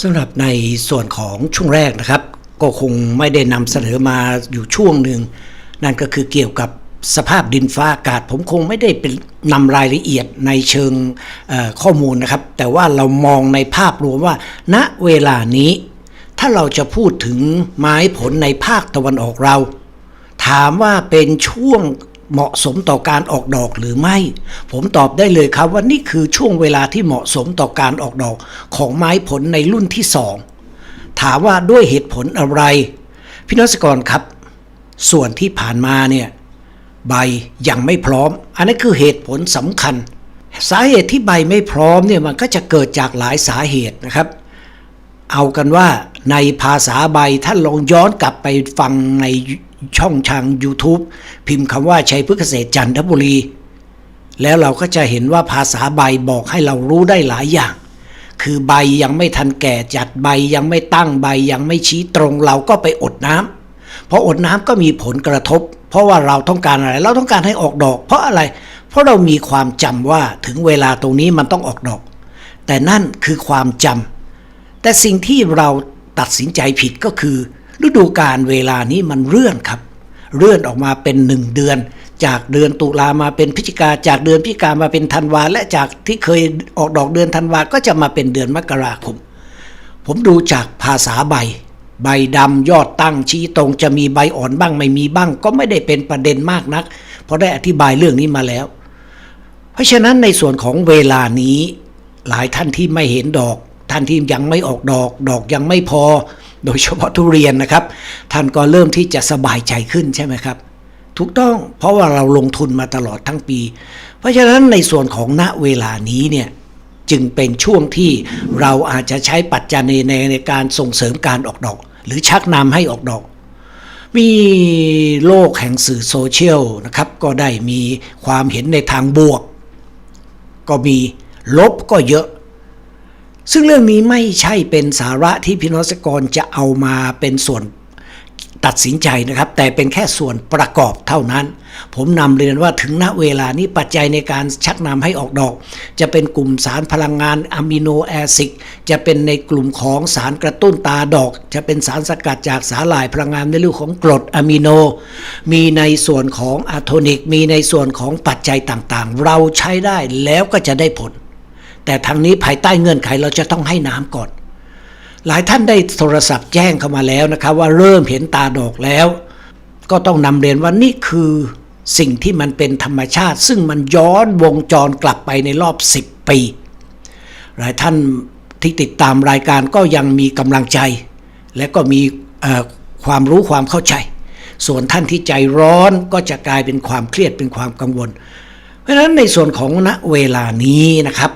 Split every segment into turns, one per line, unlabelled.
สำหรับในส่วนของช่วงแรกนะครับ ก็คงไม่ได้นำเสนอมาอยู่ช่วงหนึ่ง นั่นก็คือเกี่ยวกับสภาพดินฟ้าอากาศ ผมคงไม่ได้เป็นนำรายละเอียดในเชิงข้อมูลนะครับ แต่ว่าเรามองในภาพรวมว่า ณเวลานี้ ถ้าเราจะพูดถึงไม้ผลในภาคตะวันออกเรา ถามว่าเป็นช่วง เหมาะสมต่อการออกดอกหรือไม่ ผมตอบได้เลยครับว่านี่คือช่วงเวลาที่เหมาะสมต่อการออกดอกของไม้ผลในรุ่นที่สองถามว่าด้วยเหตุผลอะไร พี่นศกรครับ ส่วนที่ผ่านมาเนี่ยใบยังไม่พร้อม อันนั้นคือเหตุผลสำคัญ สาเหตุที่ใบไม่พร้อมเนี่ยมันก็จะเกิดจากหลายสาเหตุนะครับ เอากันว่าในภาษาใบท่านลองย้อนกลับไปฟังใน ช่องทาง YouTube พิมพ์คำว่าชัยพฤกษเกษตรจันทบุรี แล้วเราก็จะเห็นว่าภาษาใบบอกให้เรารู้ได้หลายอย่าง คือใบยังไม่ทันแก่จัดใบยังไม่ตั้งใบยังไม่ชี้ตรงเราก็ไปอดน้ำเพราะอดน้ำก็มีผลกระทบ เพราะว่าเราต้องการอะไร เราต้องการให้ออกดอก เพราะอะไร เพราะเรามีความจำว่าถึงเวลาตรงนี้มันต้องออกดอก แต่นั่นคือความจำแต่สิ่งที่เราตัดสินใจผิดก็คือ ฤดูกาลเวลานี้มันเลื่อนครับ เลื่อนออกมาเป็นหนึ่งเดือน จากเดือนตุลามาเป็นพฤศจิกาจากเดือนพฤศจิกามาเป็นธันวาและจากที่เคยออกดอกเดือนธันวาก็จะมาเป็นเดือนมกราคม ผมดูจากภาษาใบ ใบดำยอดตั้งชี้ตรงจะมีใบอ่อนบ้างไม่มีบ้าง ก็ไม่ได้เป็นประเด็นมากนัก เพราะได้อธิบายเรื่องนี้มาแล้ว เพราะฉะนั้นในส่วนของเวลานี้หลายท่านที่ไม่เห็นดอกท่านที่ยังไม่ออกดอก ดอกยังไม่พอ โดยเฉพาะทุเรียนนะครับ ท่านก็เริ่มที่จะสบายใจขึ้นใช่ไหมครับ ถูกต้องเพราะว่าเราลงทุนมาตลอดทั้งปี เพราะฉะนั้นในส่วนของณเวลานี้เนี่ยจึงเป็นช่วงที่เราอาจจะใช้ปัจจัยในในในการส่งเสริมการออกดอก หรือชักนำให้ออกดอก มีโลกแห่งสื่อโซเชียลนะครับ ก็ได้มีความเห็นในทางบวก ก็มีลบก็เยอะ ซึ่งเรื่องนี้ไม่ใช่เป็นสาระที่พี่น้องเกรกรจะเอามาเป็นส่วนตัดสินใจนะครับ แต่เป็นแค่ส่วนประกอบเท่านั้น ผมนำเรียนว่าถึงณเวลานี้ปัจจัยในการชักนำให้ออกดอก จะเป็นกลุ่มสารพลังงานอะมิโนแอซิดจะเป็นในกลุ่มของสารกระตุ้นตาดอก จะเป็นสารสกัดจากสาหร่ายพลังงานในรูปของกรดอะมิโน มีในส่วนของอะโทนิก มีในส่วนของปัจจัยต่างๆ เราใช้ได้แล้วก็จะได้ผล แต่ทางนี้ภายใต้เงื่อนไขเราจะต้องให้น้ำก่อน หลายท่านได้โทรศัพท์แจ้งเข้ามาแล้วนะครับ ว่าเริ่มเห็นตาดอกแล้ว ก็ต้องนำเรียนว่านี่คือสิ่งที่มันเป็นธรรมชาติ ซึ่งมันย้อนวงจรกลับไปในรอบ 10 ปี หลายท่านที่ติดตามรายการก็ยังมีกำลังใจ และก็มีความรู้ความเข้าใจ ส่วนท่านที่ใจร้อนก็จะกลายเป็นความเครียดเป็นความกังวล เพราะฉะนั้นในส่วนของณเวลานี้นะครับ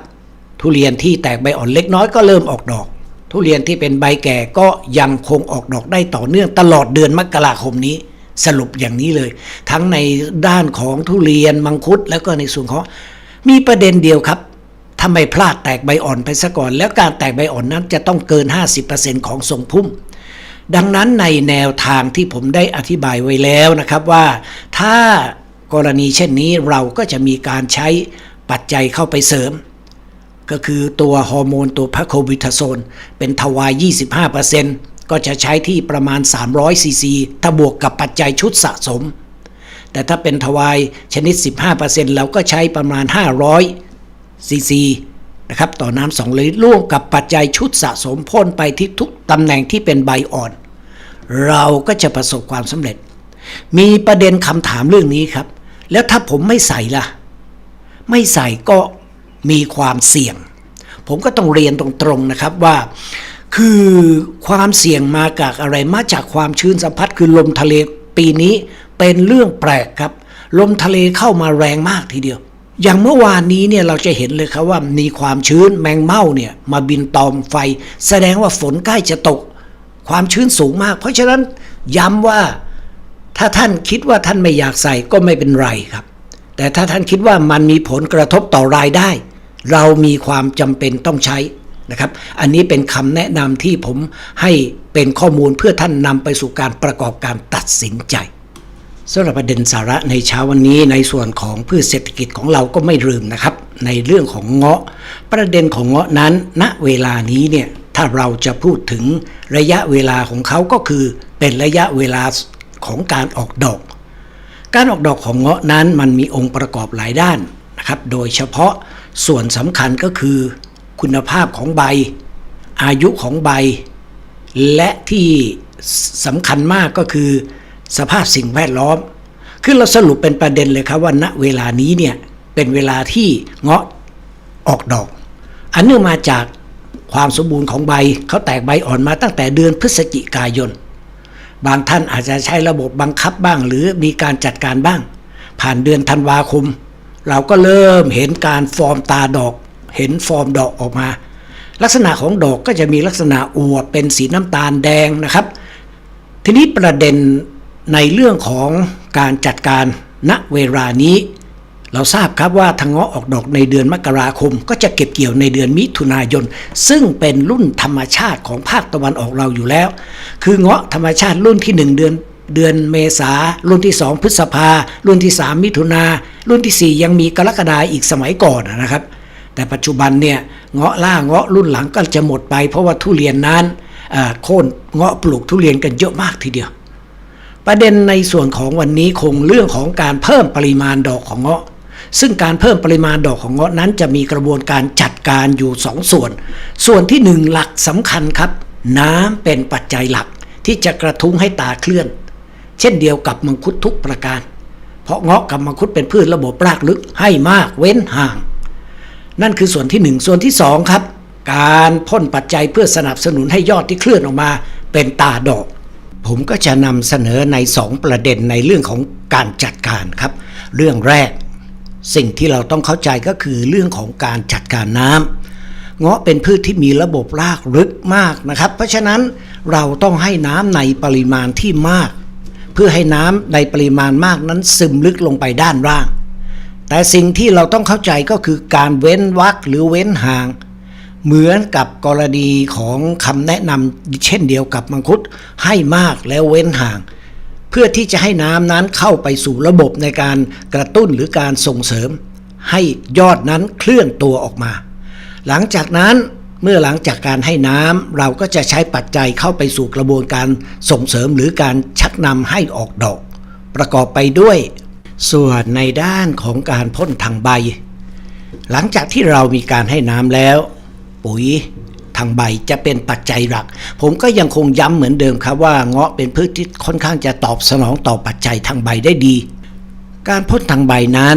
ทุเรียนที่แตกใบอ่อนเล็กน้อยก็เริ่มออกดอก ทุเรียนที่เป็นใบแก่ก็ยังคงออกดอกได้ต่อเนื่องตลอดเดือนมกราคมนี้ สรุปอย่างนี้เลย ทั้งในด้านของทุเรียนมังคุดแล้วก็ในส่วนของมีประเด็นเดียวครับถ้าไม่พลาดแตกใบอ่อนไปซะก่อน แล้วการแตกใบอ่อนนั้นจะต้องเกิน 50%ของทรงพุ่ม ดังนั้นในแนวทางที่ผมได้อธิบายไว้แล้วนะครับว่า ถ้ากรณีเช่นนี้เราก็จะมีการใช้ปัจจัยเข้าไปเสริม ก็คือตัวฮอร์โมนตัวพาโคบิทาโซน เป็นทวาย 25%ก็จะใช้ที่ประมาณ 300ซีซีถ้าบวกกับปัจจัยชุดสะสม แต่ถ้าเป็นทวายชนิด 15%เราก็ใช้ประมาณ 500ซีซีนะครับต่อน้ำ2ลิตรร่วมกับปัจจัยชุดสะสมพ่นไปที่ทุกตำแหน่งที่เป็นใบอ่อน เราก็จะประสบความสำเร็จ มีประเด็นคำถามเรื่องนี้ครับ แล้วถ้าผมไม่ใส่ล่ะ ไม่ใส่ก็ มีความเสี่ยง ผมก็ต้องเรียนตรงๆนะครับว่า คือความเสี่ยงมาจากอะไรมาจากความชื้นสัมผัสคือลมทะเลปีนี้เป็นเรื่องแปลกครับ ลมทะเลเข้ามาแรงมากทีเดียว อย่างเมื่อวานนี้เนี่ยเราจะเห็นเลยครับว่ามีความชื้นแมงเม่าเนี่ยมาบินตอมไฟ แสดงว่าฝนใกล้จะตก ความชื้นสูงมาก เพราะฉะนั้นย้ำว่าถ้าท่านคิดว่าท่านไม่อยากใส่ก็ไม่เป็นไรครับ แต่ถ้าท่านคิดว่ามันมีผลกระทบต่อรายได้ เรามีความจำเป็นต้องใช้นะครับ อันนี้เป็นคำแนะนำที่ผมให้เป็นข้อมูลเพื่อท่านนำไปสู่การประกอบการตัดสินใจสำหรับประเด็นสาระในเช้าวันนี้ในส่วนของพืชเศรษฐกิจของเราก็ไม่ลืมนะครับ ในเรื่องของเงาะ ประเด็นของเงาะนั้น ณเวลานี้เนี่ยถ้าเราจะพูดถึงระยะเวลาของเขาก็คือเป็นระยะเวลาของการออกดอก การออกดอกของเงาะนั้นมันมีองค์ประกอบหลายด้านนะครับ โดยเฉพาะ ส่วนสำคัญก็คือคุณภาพของใบ อายุของใบ และที่สำคัญมากก็คือสภาพสิ่งแวดล้อม คือเราสรุปเป็นประเด็นเลยครับว่าณเวลานี้เนี่ยเป็นเวลาที่เงาะออกดอก อันเนื่องมาจากความสมบูรณ์ของใบเขาแตกใบอ่อนมาตั้งแต่เดือนพฤศจิกายน บางท่านอาจจะใช้ระบบบังคับบ้าง หรือมีการจัดการบ้าง ผ่านเดือนธันวาคม เราก็เริ่มเห็นการฟอร์มตาดอก เห็นฟอร์มดอกออกมา ลักษณะของดอกก็จะมีลักษณะอวบเป็นสีน้ำตาลแดงนะครับ ทีนี้ประเด็นในเรื่องของการจัดการณเวลานี้ เราทราบครับว่าทางเงาะออกดอกในเดือนมกราคม ก็จะเก็บเกี่ยวในเดือนมิถุนายน ซึ่งเป็นรุ่นธรรมชาติของภาคตะวันออกเราอยู่แล้ว คือเงาะธรรมชาติรุ่นที่ 1 เดือน เดือนเมษารุ่นที่ 2 พฤษภา รุ่นที่ 3 มิถุนารุ่นทีสี่ 4 ยังมีกรกฎาอีกสมัยก่อนนะครับ แต่ปัจจุบันเนี่ยเงาะล่าเงาะรุ่นหลังก็จะหมดไป เพราะว่าทุเรียนนั้นอ่อโค่นเงาะปลูกทุเรียนกันเยอะมากทีเดียว ประเด็นในส่วนของวันนี้คงเรื่องของการเพิ่มปริมาณดอกของเงาะ ซึ่งการเพิ่มปริมาณดอกของเงาะนั้นจะมีกระบวนการจัดการอยู่สองส่วน ส่วนที่หนึ่งหลักสำคัญครับ น้ำเป็นปัจจัยหลักที่จะกระทุ้งให้ตาเคลื่อน เช่นเดียวกับมังคุดทุกประการ เพราะเงาะกับมังคุดเป็นพืชระบบรากลึกให้มากเว้นห่าง นั่นคือส่วนที่หนึ่งส่วนที่สองครับ การพ่นปัจจัยเพื่อสนับสนุนให้ยอดที่เคลื่อนออกมาเป็นตาดอก ผมก็จะนำเสนอในสองประเด็นในเรื่องของการจัดการครับ เรื่องแรก สิ่งที่เราต้องเข้าใจก็คือเรื่องของการจัดการน้ำเงาะเป็นพืชที่มีระบบรากลึกมากนะครับ เพราะฉะนั้นเราต้องให้น้ำในปริมาณที่มาก เพื่อให้น้ำในปริมาณมากนั้นซึมลึกลงไปด้านล่าง แต่สิ่งที่เราต้องเข้าใจก็คือการเว้นวรรคหรือเว้นห่าง เหมือนกับกรณีของคำแนะนำเช่นเดียวกับมังคุดให้มากแล้วเว้นห่าง เพื่อที่จะให้น้ำนั้นเข้าไปสู่ระบบในการกระตุ้นหรือการส่งเสริม ให้ยอดนั้นเคลื่อนตัวออกมา หลังจากนั้น เมื่อหลังจากการให้น้ำเราก็จะใช้ปัจจัยเข้าไปสู่กระบวนการส่งเสริมหรือการชักนำให้ออกดอก ประกอบไปด้วย ส่วนในด้านของการพ่นทางใบ หลังจากที่เรามีการให้น้ำแล้ว ปุ๋ยทางใบจะเป็นปัจจัยหลัก ผมก็ยังคงย้ำเหมือนเดิมครับว่าเงาะเป็นพืชที่ค่อนข้างจะตอบสนองต่อปัจจัยทางใบได้ดี การพ่นทางใบนั้น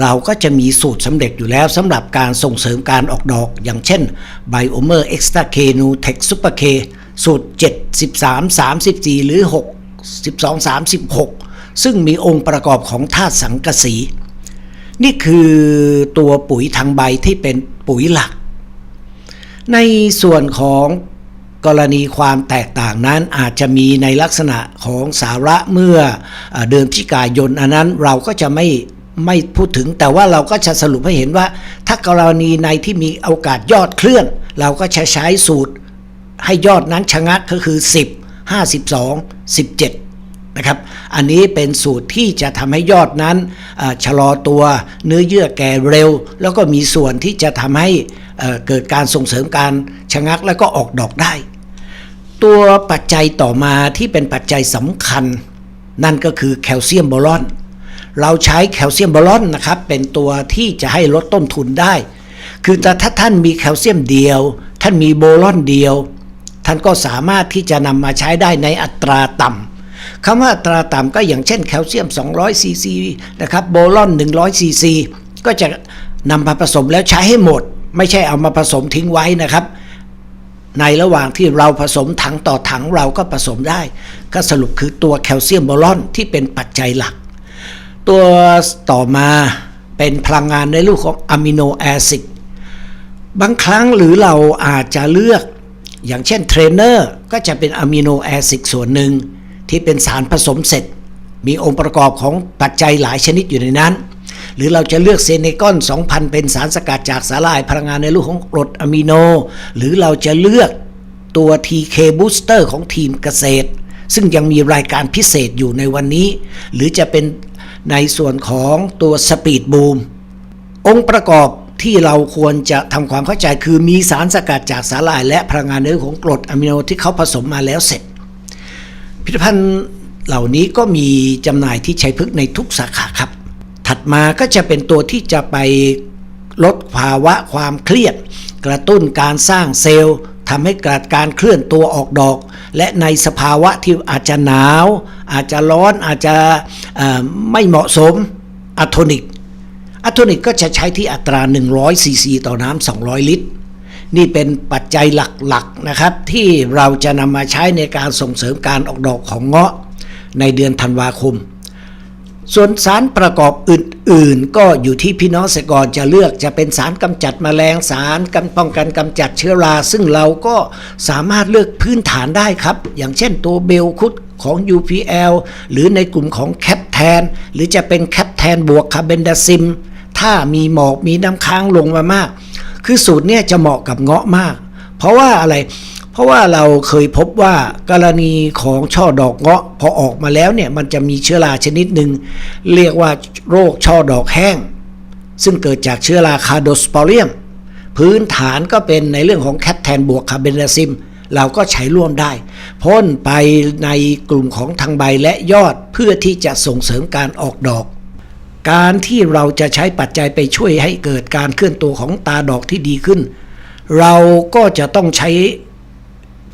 เราก็จะมีสูตรสำเร็จอยู่แล้วสำหรับการส่งเสริมการออกดอก อย่างเช่นไบโอเมอร์เอ็กซ์ตาเคนูเทคซูเปอร์เคสูตร 7 13 34 หรือ 6 12 36 ซึ่งมีองค์ประกอบของธาตุสังกะสี นี่คือตัวปุ๋ยทางใบที่เป็นปุ๋ยหลัก ในส่วนของกรณีความแตกต่างนั้นอาจจะมีในลักษณะของสาระเมื่อเอ่อเดือนพฤศจิกายนอันนั้นเราก็จะไม่ ไม่พูดถึงแต่ว่าเราก็จะสรุปให้เห็นว่า ถ้ากรณีในที่มีโอกาสยอดเคลื่อน เราก็จะใช้สูตรให้ยอดนั้นชะงักก็คือ 10 52 17 นะครับ อันนี้เป็นสูตรที่จะทำให้ยอดนั้นชะลอตัวเนื้อเยื่อแก่เร็ว แล้วก็มีส่วนที่จะทำให้เกิดการส่งเสริมการชะงักแล้วก็ออกดอกได้ ตัวปัจจัยต่อมาที่เป็นปัจจัยสำคัญ นั่นก็คือแคลเซียมโบรอน เราใช้แคลเซียมโบรอนนะครับ เป็นตัวที่จะให้ลดต้นทุนได้ คือแต่ถ้าท่านมีแคลเซียมเดียว ท่านมีโบรอนเดียว ท่านก็สามารถที่จะนำมาใช้ได้ในอัตราต่ำคำว่าอัตราต่ำก็อย่างเช่นแคลเซียม 200ซีซีนะครับโบรอน100ซีซีก็จะนำมาผสมแล้วใช้ให้หมด ไม่ใช่เอามาผสมทิ้งไว้นะครับ ในระหว่างที่เราผสมถังต่อถังเราก็ผสมได้ ก็สรุปคือตัวแคลเซียมโบรอนที่เป็นปัจจัยหลัก ตัวต่อมาเป็นพลังงานในรูปของอะมิโนแอซิดบางครั้งหรือเราอาจจะเลือกอย่างเช่นเทรนเนอร์ก็จะเป็นอะมิโนแอซิดส่วนหนึ่งที่เป็นสารผสมเสร็จ มีองค์ประกอบของปัจจัยหลายชนิดอยู่ในนั้น หรือเราจะเลือกเซเนกอน 2,000 เป็นสารสกัดจากสาหร่ายพลังงานในรูปของกรดอะมิโน หรือเราจะเลือกตัว TK Booster ของทีมเกษตร ซึ่งยังมีรายการพิเศษอยู่ในวันนี้ หรือจะเป็น ในส่วนของตัวสปีดบูมองค์ประกอบที่เราควรจะทำความเข้าใจคือมีสารสกัดจากสาหร่ายและพลังงานเนื้อของกรดอะมิโนที่เขาผสมมาแล้วเสร็จผลิตภัณฑ์เหล่านี้ก็มีจำหน่ายที่ชัยพฤกษ์ในทุกสาขาครับ ถัดมาก็จะเป็นตัวที่จะไปลดภาวะความเครียด กระตุ้นการสร้างเซลล์ทำให้เกิดการเคลื่อนตัวออกดอก และในสภาวะที่อาจจะหนาว อาจจะร้อนอาจจะไม่เหมาะสมอะโทนิกอะโทนิกก็จะใช้ที่อัตรา 100ซีซีต่อน้ำ200 ลิตร นี่เป็นปัจจัยหลักๆนะครับ ที่เราจะนำมาใช้ในการส่งเสริมการออกดอกของเงาะในเดือนธันวาคม ส่วนสารประกอบอื่นๆ ก็อยู่ที่พี่น้องเกษตรกรจะเลือกจะเป็นสารกำจัดแมลงสารกันป้องกันกำจัดเชื้อรา ซึ่งเราก็สามารถเลือกพื้นฐานได้ครับ อย่างเช่นตัวเบลคุดของ UPL หรือในกลุ่มของแคปแทนหรือจะเป็นแคปแทนบวกคาร์เบนดาซิม ถ้ามีหมอกมีน้ำค้างลงมามาก คือสูตรเนี่ยจะเหมาะกับเงาะมาก เพราะว่าอะไร เพราะว่าเราเคยพบว่ากรณีของช่อดอกเงาะพอออกมาแล้วเนี่ยมันจะมีเชื้อราชนิดหนึ่งเรียกว่าโรคช่อดอกแห้ง ซึ่งเกิดจากเชื้อราคาโดสปอเรียม พื้นฐานก็เป็นในเรื่องของแคปแทนบวกคาร์เบนดาซิม เราก็ใช้ร่วมได้ พ่นไปในกลุ่มของทางใบและยอดเพื่อที่จะส่งเสริมการออกดอกการที่เราจะใช้ปัจจัยไปช่วยให้เกิดการเคลื่อนตัวของตาดอกที่ดีขึ้น เราก็จะต้องใช้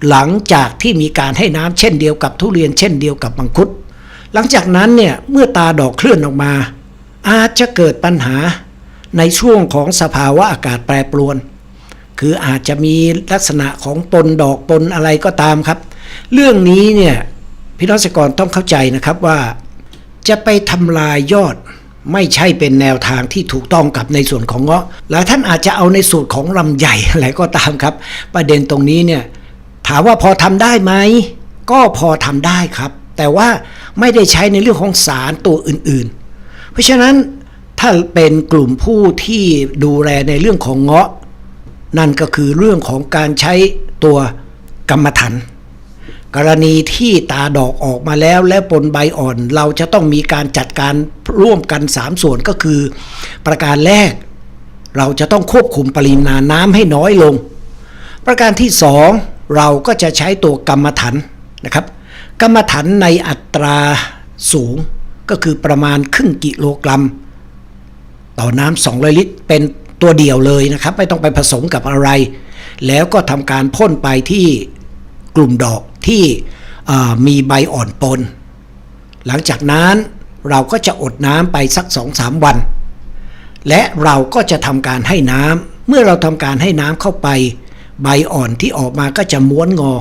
หลังจากที่มีการให้น้ำเช่นเดียวกับทุเรียนเช่นเดียวกับมังคุด หลังจากนั้นเนี่ยเมื่อตาดอกเคลื่อนออกมา อาจจะเกิดปัญหาในช่วงของสภาวะอากาศแปรปรวน คืออาจจะมีลักษณะของปนดอกปนอะไรก็ตามครับ เรื่องนี้เนี่ยพี่น้องเกษตรกรต้องเข้าใจนะครับว่า จะไปทำลายยอดไม่ใช่เป็นแนวทางที่ถูกต้องกับในส่วนของเงาะหลายท่านอาจจะเอาในสูตรของลำใหญ่อะไรก็ตามครับ ประเด็นตรงนี้เนี่ย ถามว่าพอทำได้ไหมก็พอทำได้ครับ แต่ว่าไม่ได้ใช้ในเรื่องของสารตัวอื่นๆ เพราะฉะนั้นถ้าเป็นกลุ่มผู้ที่ดูแลในเรื่องของเงาะ นั่นก็คือเรื่องของการใช้ตัวกรรมฐานกรณีที่ตาดอกออกมาแล้วและปนใบอ่อน เราจะต้องมีการจัดการร่วมกัน 3 ส่วนก็คือ ประการแรก เราจะต้องควบคุมปริมาณน้ำให้น้อยลง ประการที่ 2 เราก็จะใช้ตัวกรรมฐานนะครับ กรรมฐานในอัตราสูงก็คือประมาณครึ่งกิโลกรัม ต่อน้ำ200 ลิตร เป็นตัวเดียวเลยนะครับ ไม่ต้องไปผสมกับอะไร แล้วก็ทำการพ่นไปที่กลุ่มดอกที่มีใบอ่อนปน หลังจากนั้นเราก็จะอดน้ำไปสัก 2-3 วัน และเราก็จะทำการให้น้ำเมื่อเราทำการให้น้ำเข้าไป ใบอ่อนที่ออกมาก็จะม้วนงอ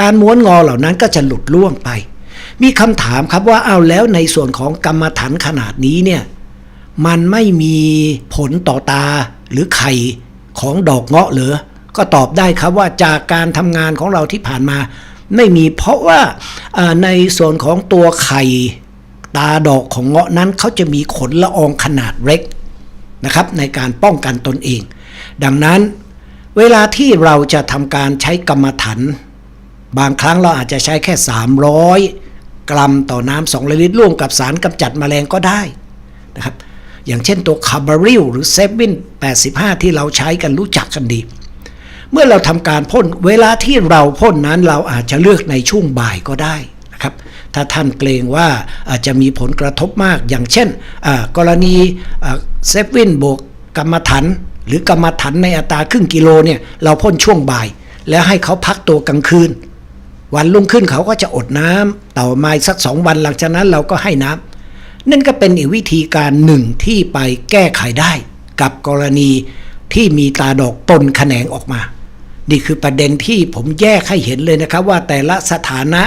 การม้วนงอเหล่านั้นก็จะหลุดล่วงไป มีคำถามครับว่าเอาแล้วในส่วนของกรรมฐานขนาดนี้เนี่ยมันไม่มีผลต่อตาหรือไข่ของดอกเงาะเหรือก็ตอบได้ครับว่าจากการทำงานของเราที่ผ่านมา ไม่มีเพราะว่าในส่วนของตัวไข่ตาดอกของเงาะนั้นเขาจะมีขนละอองขนาดเล็กนะครับ ในการป้องกันตนเอง ดังนั้น เวลาที่เราจะทำการใช้กรรมฐานบางครั้งเราอาจจะใช้แค่ 300 กรัมต่อน้ำ2ลิตรร่วมกับสารกำจัดแมลงก็ได้นะครับ อย่างเช่นตัวคาร์บาริลหรือเซฟิน85 ที่เราใช้กันรู้จักกันดี เมื่อเราทำการพ่นเวลาที่เราพ่นนั้นเราอาจจะเลือกในช่วงบ่ายก็ได้นะครับถ้าท่านเกรงว่าอาจจะมีผลกระทบมากอย่างเช่นกรณีเซฟินบวกกรรมฐาน หรือกรรมฐานในอัตราครึ่งกิโลเนี่ยเราพ่นช่วงบ่าย แล้วให้เขาพักตัวกลางคืน วันรุ่งขึ้นเขาก็จะอดน้ำต่อมาสักสองวันหลังจากนั้นเราก็ให้น้ำนั่นก็เป็นอีกวิธีการหนึ่งที่ไปแก้ไขได้ กับกรณีที่มีตาดอกปนแขนงออกมา นี่คือประเด็นที่ผมแยกให้เห็นเลยนะครับ ว่าแต่ละสถานะ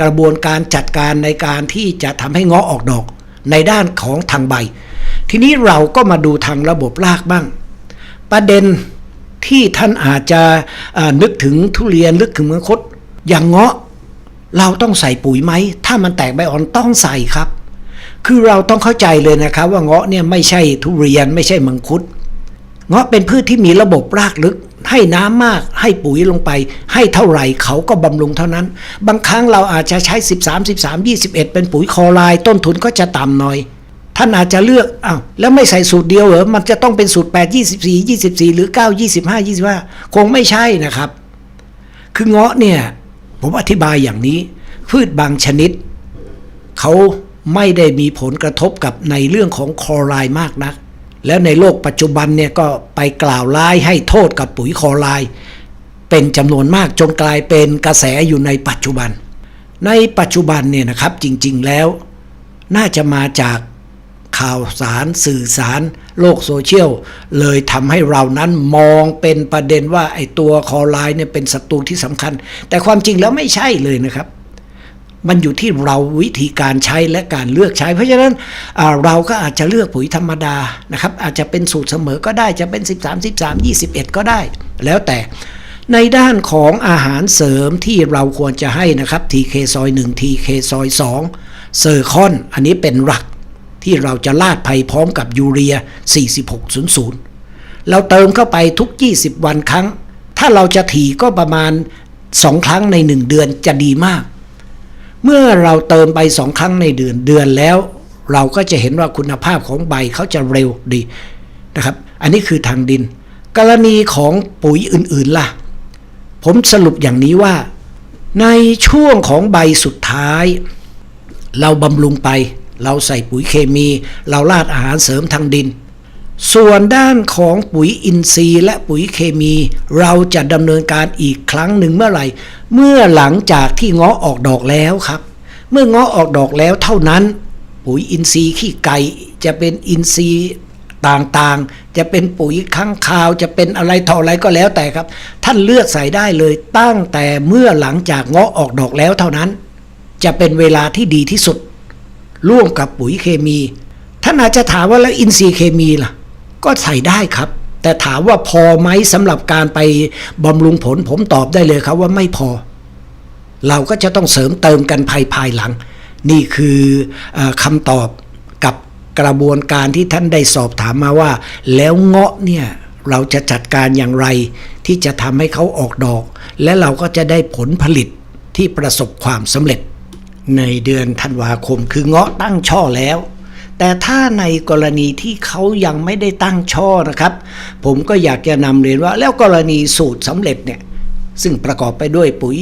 กระบวนการจัดการในการที่จะทำให้เงาะออกดอกในด้านของทางใบ ทีนี้เราก็มาดูทางระบบรากบ้าง ประเด็นที่ท่านอาจจะนึกถึงทุเรียนนึกถึงมังคุดอย่างเงาะเราต้องใส่ปุ๋ยไหม ถ้ามันแตกใบอ่อนต้องใส่ครับ คือเราต้องเข้าใจเลยนะครับ ว่าเงาะเนี่ยไม่ใช่ทุเรียนไม่ใช่มังคุด เงาะเป็นพืชที่มีระบบรากลึก ให้น้ำมาก ให้ปุ๋ยลงไป ให้เท่าไหร่เขาก็บำรุงเท่านั้น บางครั้งเราอาจจะใช้ 13 13 21 เป็นปุ๋ยคอไรด์ต้นทุนก็จะต่ำหน่อย ท่านอาจจะเลือกอ้าวแล้วไม่ใส่สูตรเดียวเหรอมันจะต้องเป็นสูตร 8 24 24 หรือ 9 25 25 คงไม่ใช่นะครับ คือเงาะเนี่ย ผมอธิบายอย่างนี้ พืชบางชนิด เขาไม่ได้มีผลกระทบกับในเรื่องของคลอไรด์มากนัก แล้วในโลกปัจจุบันเนี่ยก็ไปกล่าวร้ายให้โทษกับปุ๋ยคลอไรด์เป็นจำนวนมากจนกลายเป็นกระแสอยู่ในปัจจุบัน ในปัจจุบันเนี่ยนะครับจริงๆแล้ว น่าจะมาจาก ข่าวสารสื่อสาร โลกโซเชียล เลยทำให้เรานั้นมองเป็นประเด็นว่าไอ้ตัวคอไลน์เนี่ยเป็นศัตรูที่สำคัญ แต่ความจริงแล้วไม่ใช่เลยนะครับ มันอยู่ที่เราวิธีการใช้และการเลือกใช้ เพราะฉะนั้นเราก็อาจจะเลือกปุ๋ยธรรมดานะครับ อาจจะเป็นสูตรเสมอก็ได้จะเป็น 13 13 21 ก็ได้ แล้วแต่ในด้านของอาหารเสริมที่เราควรจะให้นะครับ TK ซอย1 TK ซอย2เซอร์คอน อันนี้เป็นหลัก ที่เราจะลาดภัยพร้อมกับยูเรีย 4600 เราเติมเข้าไปทุก 20 วันครั้ง ถ้าเราจะถี่ก็ประมาณ 2 ครั้งใน 1 เดือนจะดีมาก เมื่อเราเติมไปสองครั้งในเดือนเดือนแล้ว เราก็จะเห็นว่าคุณภาพของใบเขาจะเร็วดีนะครับ อันนี้คือทางดิน กรณีของปุ๋ยอื่นๆล่ะ ผมสรุปอย่างนี้ว่า ในช่วงของใบสุดท้าย เราบำรุงไป เราใส่ปุ๋ยเคมี เราราดอาหารเสริมทางดิน ส่วนด้านของปุ๋ยอินทรีย์และปุ๋ยเคมี เราจะดำเนินการอีกครั้งหนึ่งเมื่อไหร่ เมื่อหลังจากที่เงาะออกดอกแล้วครับ เมื่อเงาะออกดอกแล้วเท่านั้น ปุ๋ยอินทรีย์ขี้ไก่จะเป็นอินทรีย์ต่างๆ จะเป็นปุ๋ยข้างคาวจะเป็นอะไรต่ออะไรก็แล้วแต่ครับ ท่านเลือกใส่ได้เลยตั้งแต่เมื่อหลังจากเงาะออกดอกแล้วเท่านั้น จะเป็นเวลาที่ดีที่สุด ร่วมกับปุ๋ยเคมี ท่านอาจจะถามว่าแล้วอินทรีย์เคมีล่ะ ก็ใส่ได้ครับ แต่ถามว่าพอไหมสำหรับการไปบำรุงผลผมตอบได้เลยครับว่าไม่พอ เราก็จะต้องเสริมเติมกันภายภายหลัง นี่คืออคำตอบกับกระบวนการที่ท่านได้สอบถามมาว่า แล้วเงาะเนี่ยเราจะจัดการอย่างไร ที่จะทำให้เขาออกดอก และเราก็จะได้ผลผลิตที่ประสบความสำเร็จ ในเดือนธันวาคมคือเงาะตั้งช่อแล้ว แต่ถ้าในกรณีที่เขายังไม่ได้ตั้งช่อนะครับ ผมก็อยากจะนำเรียนว่า แล้วกรณีสูตรสำเร็จเนี่ยซึ่งประกอบไปด้วยปุ๋ย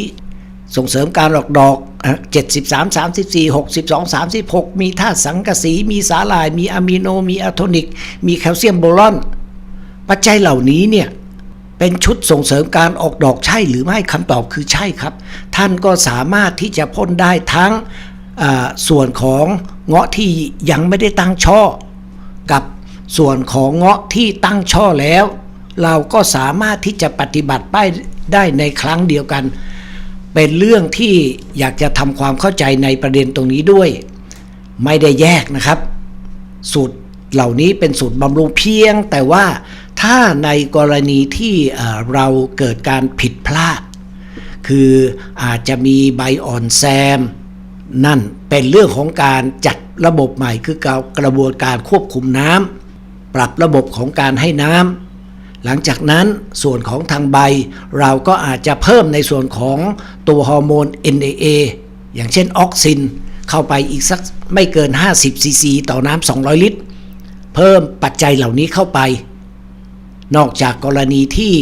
ส่งเสริมการออกดอกอะ73 34 62 36 มีธาตุสังกะสี มีสาหร่าย มีอะมิโน มีอะโทนิก มีแคลเซียมโบรอน ปัจจัยเหล่านี้เนี่ย เป็นชุดส่งเสริมการออกดอกใช่หรือไม่คำตอบคือใช่ครับ ท่านก็สามารถที่จะพ่นได้ทั้งส่วนของเงาะที่ยังไม่ได้ตั้งช่อ กับส่วนของเงาะที่ตั้งช่อแล้ว เราก็สามารถที่จะปฏิบัติไปได้ในครั้งเดียวกัน เป็นเรื่องที่อยากจะทำความเข้าใจในประเด็นตรงนี้ด้วย ไม่ได้แยกนะครับ สูตรเหล่านี้เป็นสูตรบำรุงเพียงแต่ว่า ถ้าในกรณีที่เราเกิดการผิดพลาด คืออาจจะมีใบอ่อนแซม นั่นเป็นเรื่องของการจัดระบบใหม่คือกระบวนการควบคุมน้ำปรับระบบของการให้น้ำหลังจากนั้นส่วนของทางใบ เราก็อาจจะเพิ่มในส่วนของตัวฮอร์โมน NAA อย่างเช่นออกซิน เข้าไปอีกสักไม่เกิน 50ซีซีต่อน้ำ200 ลิตร เพิ่มปัจจัยเหล่านี้เข้าไป นอกจากกรณีที่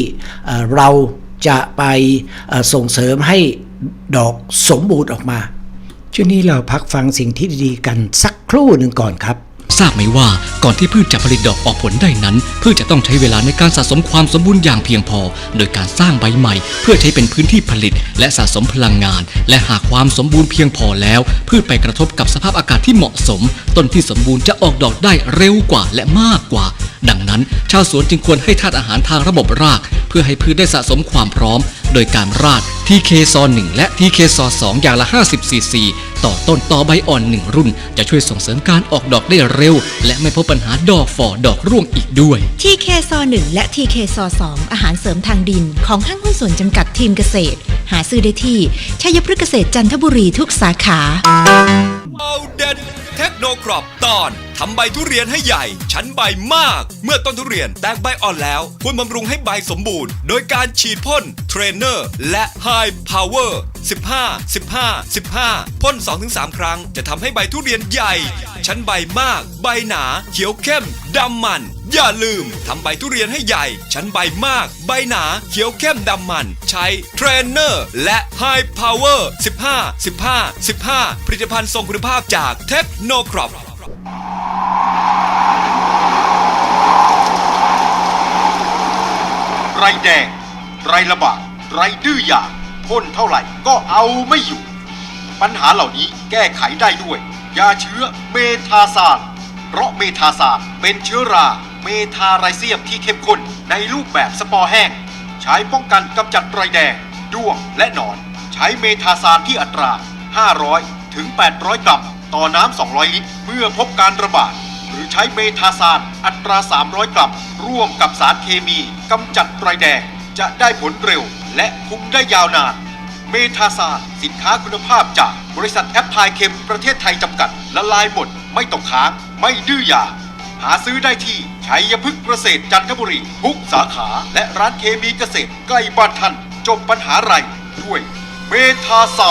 เราจะไปส่งเสริมให้ดอกสมบูรณ์ออกมาช่วงนี้เราพักฟังสิ่งที่ดีๆกันสักครู่หนึ่งก่อนครับ
ทราบไหมว่าก่อนที่พืชจะผลิตดอกออกผลได้นั้นพืชจะต้องใช้เวลาในการสะสมความสมบูรณ์อย่างเพียงพอ โดยการสร้างใบใหม่ เพื่อใช้เป็นพื้นที่ผลิต และสะสมพลังงาน และหากความสมบูรณ์เพียงพอแล้ว พืชไปกระทบกับสภาพอากาศที่เหมาะสม ต้นที่สมบูรณ์จะออกดอกได้เร็วกว่าและมากกว่าดังนั้น ชาวสวนจึงควรให้ธาตุอาหารทางระบบราก เพื่อให้พืชได้สะสมความพร้อม โดยการราด TK ซอ1และ TK ซอ2อย่างละ 50ซีซีต่อต้นต่อใบอ่อน 1 รุ่น จะช่วยส่งเสริมการออกดอกได้เร็ว และไม่พบปัญหาดอกฝ่อดอกร่วงอีกด้วย
TK ซอ1และ TK ซอ2อาหารเสริมทางดิน ของห้างหุ้นส่วนจำกัดทีมเกษตร หาซื้อได้ที่ชัยพฤกษเกษตรจันทบุรีทุกสาขา
โนครอปตอนทำใบทุเรียนให้ใหญ่ ชั้นใบมาก เมื่อต้นทุเรียนแตกใบอ่อนแล้ว ควรบำรุงให้ใบสมบูรณ์ โดยการฉีดพ่นเทรนเนอร์และไฮพาวเวอร์ 15 15 15พ่น 2-3 ครั้งจะทำให้ใบทุเรียนใหญ่ ชั้นใบมาก ใบหนา เขียวเข้มดำมัน อย่าลืมทำใบทุเรียนให้ใหญ่ ชั้นใบมาก ใบหนา เขียวเข้มดำมัน ใช้เทรนเนอร์และ High Power 15 15 15 ผลิตภัณฑ์ทรงคุณภาพจากเทคโนครอป
ไรแดง ไรระบาดไรดื้อยา พ่นเท่าไหร่ก็เอาไม่อยู่ ปัญหาเหล่านี้แก้ไขได้ด้วยยาเชื้อเมทาซานเพราะเมทาซานเป็นเชื้อราเมทาไรเซียมที่เข้มข้นในรูปแบบสปอร์แห้ง ใช้ป้องกันกำจัดไรแดงด้วงและหนอน ใช้เมทาซานที่อัตรา 500 ถึง 800 กรัมต่อน้ำ 200 ลิตร เมื่อพบการระบาด หรือใช้เมทาซานอัตรา 300 กรัมร่วมกับสารเคมีกำจัดไรแดงจะได้ผลเร็ว และคุมได้ยาวนาน เมทาซาสินค้าคุณภาพจากบริษัทแอปพลายเคมประเทศไทยจำกัด ละลายหมด ไม่ตกค้าง ไม่ดื้อยา หาซื้อได้ที่ชัยพฤกษ์เกษตรจันทบุรีทุกสาขาและร้านเคมีเกษตรใกล้บ้านท่าน จบปัญหาไรด้วยเมทาซา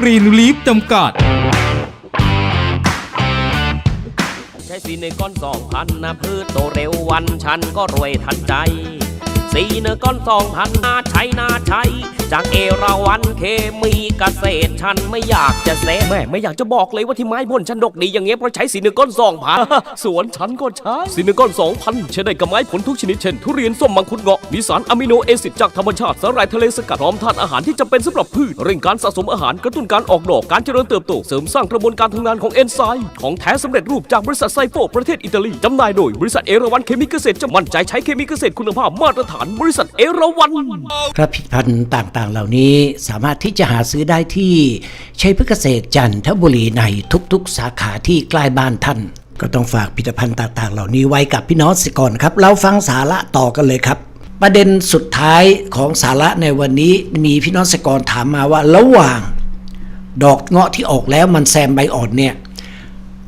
กรีนลีฟจำกัด
ใช้สีเนก้อนสองพันนะพืชโตเร็ววันฉันก็รวยทันใจ สีเนก้อนสองพันนาใช้นาใช้ จากเอราวันเคมีเกษตรฉันไม่อยากจะเซแม่ไม่อยากจะบอกเลยว่าที่ไม้พ่นฉันดกดีอย่างเงี้ยเพราะใช้สีเนก้อนสองพันสวนฉันก็ใช้สีเนก้อนสองพันใช้ได้กับไม้ผลทุกชนิดเช่นทุเรียนส้มมังคุดเงาะมีสารอะมิโนเอซิดจากธรรมชาติสารายทะเลสกัดพร้อมธาตุอาหารที่จำเป็นสำหรับพืชเร่งการสะสมอาหารกระตุ้นการออกดอกการเจริญเติบโตเสริมสร้างกระบวนการทำงานของเอนไซม์ของแท้สำเร็จรูปจากบริษัทไซโฟประเทศอิตาลีจำหน่ายโดยบริษัทเอราวันเคมีเกษตรจะมั่นใจใช้เคมีเกษตรคุณภาพมาตรฐานบริษัทเอราวัน
ครับผลิตภัณฑ์ต่างๆ เหล่านี้สามารถที่จะหาซื้อได้ที่ชัยพฤกษเกษตรจันทบุรีในทุกๆ สาขาที่ใกล้บ้านท่าน ก็ต้องฝากผลิตภัณฑ์ต่างๆ เหล่านี้ไว้กับพี่น้องสิก่อนครับ เราฟังสาระต่อกันเลยครับ ประเด็นสุดท้ายของสาระในวันนี้มีพี่น้องสกรถามมาว่าระหว่าง ดอกเงาะที่ออกแล้วมันแซมใบอ่อนเนี่ย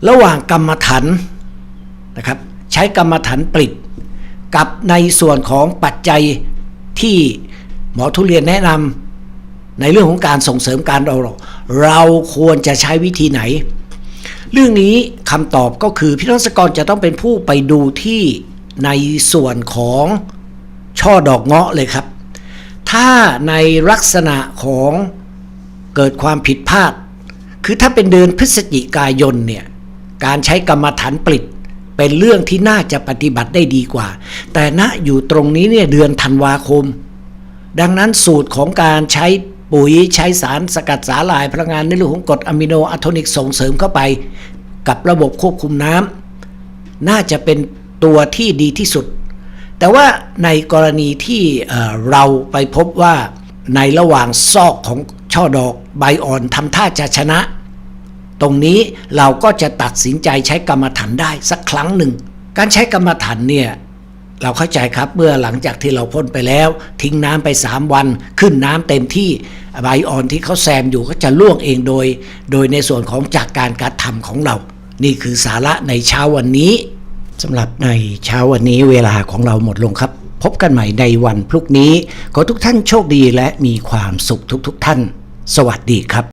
ระหว่างกรรมฐานนะครับ ใช้กรรมฐานปลิดกับในส่วนของปัจจัยที่ หมอทุเรียนแนะนำในเรื่องของการส่งเสริมการเราเราควรจะใช้วิธีไหน เรื่องนี้คำตอบก็คือพี่น้องสกรจะต้องเป็นผู้ไปดูที่ในส่วนของช่อดอกเงาะเลยครับ ถ้าในลักษณะของเกิดความผิดพลาด คือถ้าเป็นเดือนพฤศจิกายนเนี่ย การใช้กรรมฐานปลิดเป็นเรื่องที่น่าจะปฏิบัติได้ดีกว่า แต่ณอยู่ตรงนี้เนี่ยเดือนธันวาคม ดังนั้นสูตรของการใช้ปุ๋ยใช้สารสกัดสาหร่ายพลังงานในเรื่องของกรดอะมิโนอะโทนิกส่งเสริมเข้าไป กับระบบควบคุมน้ำน่าจะเป็นตัวที่ดีที่สุด แต่ว่าในกรณีที่เเราไปพบว่าในระหว่างซอกของช่อดอกใบอ่อนทำท่าจะชนะ ตรงนี้เราก็จะตัดสินใจใช้กรรมฐานได้สักครั้งหนึ่ง การใช้กรรมฐานเนี่ย เราเข้าใจครับเมื่อหลังจากที่เราพ่นไปแล้ว ทิ้งน้ำไป 3 วัน ขึ้นน้ำเต็มที่ใบอ่อนที่เขาแซมอยู่ก็จะล่วงเองโดย โดยในส่วนของจากการการะทำของเรา นี่คือสาระในเช้าวันนี้สำหรับในเช้าวันนี้เวลาของเราหมดลงครับ พบกันใหม่ในวันพรุ่งนี้ ขอทุกท่านโชคดีและมีความสุขทุกๆทท่าน สวัสดีครับ